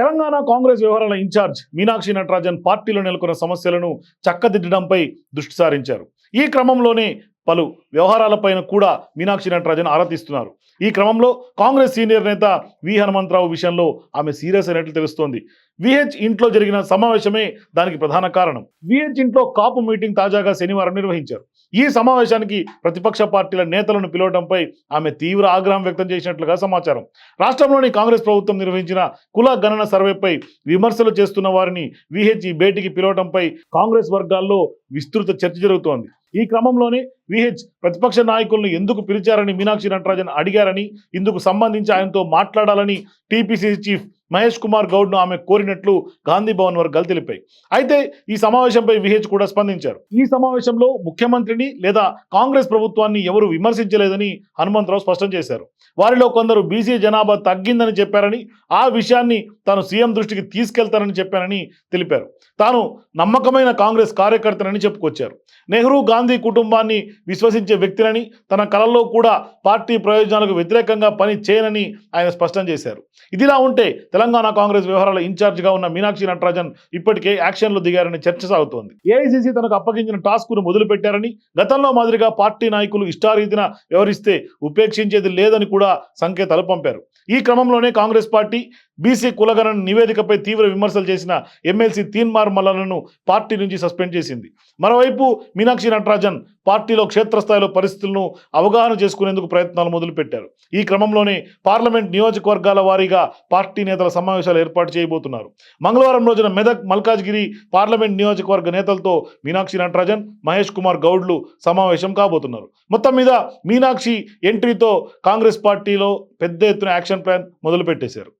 తెలంగాణ కాంగ్రెస్ వ్యవహారాల ఇన్ఛార్జ్ మీనాక్షి నటరాజన్ పార్టీలో నెలకొన్న సమస్యలను చక్కదిద్దడంపై దృష్టి సారించారు. ఈ క్రమంలోనే పలు వ్యవహారాలపైన కూడా మీనాక్షి నటరాజన్ ఆరా తీస్తున్నారు ఈ క్రమంలో కాంగ్రెస్ సీనియర్ నేత వి హనుమంతరావు విషయంలో ఆమె సీరియస్ అయినట్లు తెలుస్తోంది. విహెచ్ ఇంట్లో జరిగిన సమావేశమే దానికి ప్రధాన కారణం. విహెచ్ ఇంట్లో కాపు మీటింగ్ తాజాగా శనివారం నిర్వహించారు. ఈ సమావేశానికి ప్రతిపక్ష పార్టీల నేతలను పిలవడంపై ఆమె తీవ్ర ఆగ్రహం వ్యక్తం చేసినట్లుగా సమాచారం. రాష్ట్రంలోని కాంగ్రెస్ ప్రభుత్వం నిర్వహించిన కుల గణన సర్వేపై విమర్శలు చేస్తున్న వారిని విహెచ్ ఈ భేటీకి పిలవడంపై కాంగ్రెస్ వర్గాల్లో విస్తృత చర్చ జరుగుతోంది. ఈ క్రమంలోనే విహెచ్ ప్రతిపక్ష నాయకులను ఎందుకు పిలిచారని మీనాక్షి నటరాజన్ అడిగారని ఇందుకు సంబంధించి ఆయనతో మాట్లాడాలని టీపీసీ చీఫ్ మహేష్ కుమార్ గౌడ్ను ఆమె కోరినట్లు గాంధీ భవన్ వర్గాలు తెలిపాయి అయితే ఈ సమావేశంపై విహెచ్ కూడా స్పందించారు. ఈ సమావేశంలో ముఖ్యమంత్రిని లేదా కాంగ్రెస్ ప్రభుత్వాన్ని ఎవరు విమర్శించలేదని హనుమంతరావు స్పష్టం చేశారు. వారిలో కొందరు బీసీ జనాభా తగ్గిందని చెప్పారని ఆ విషయాన్ని తాను సీఎం దృష్టికి తీసుకెళ్తానని చెప్పానని తెలిపారు. తాను నమ్మకమైన కాంగ్రెస్ కార్యకర్తనని చెప్పుకొచ్చారు. నెహ్రూ గాంధీ కుటుంబాన్ని విశ్వసించే వ్యక్తినని తన కళల్లో కూడా పార్టీ ప్రయోజనాలకు వ్యతిరేకంగా పని చేయనని ఆయన స్పష్టం చేశారు. ఇదిలా ఉంటే తెలంగాణ కాంగ్రెస్ వ్యవహారాల ఇన్ఛార్జిగా ఉన్న మీనాక్షి నటరాజన్ ఇప్పటికే యాక్షన్లో దిగారని చర్చ సాగుతోంది. ఏఐసీసీ తనకు అప్పగించిన టాస్క్ను మొదలుపెట్టారని గతంలో మాదిరిగా పార్టీ నాయకులు ఇష్టారీతిన వ్యవహరిస్తే ఉపేక్షించేది లేదని కూడా సంకేతాలు పంపారు. ఈ క్రమంలోనే కాంగ్రెస్ పార్టీ బీసీ కులగణన నివేదికపై తీవ్ర విమర్శలు చేసిన ఎమ్మెల్సీ తీన్మార్ మల్లలను పార్టీ నుంచి సస్పెండ్ చేసింది. మరోవైపు మీనాక్షి నటరాజన్ పార్టీలో క్షేత్రస్థాయిలో పరిస్థితులను అవగాహన చేసుకునేందుకు ప్రయత్నాలు మొదలుపెట్టారు. ఈ క్రమంలోనే పార్లమెంట్ నియోజకవర్గాల వారీగా పార్టీ నేతల సమావేశాలు ఏర్పాటు చేయబోతున్నారు. మంగళవారం రోజున మెదక్ మల్కాజ్గిరి పార్లమెంట్ నియోజకవర్గ నేతలతో మీనాక్షి నటరాజన్ మహేష్ కుమార్ గౌడ్లు సమావేశం కాబోతున్నారు. మొత్తం మీద మీనాక్షి ఎంట్రీతో కాంగ్రెస్ పార్టీలో పెద్ద ఎత్తున యాక్షన్ ప్లాన్ మొదలుపెట్టేశారు.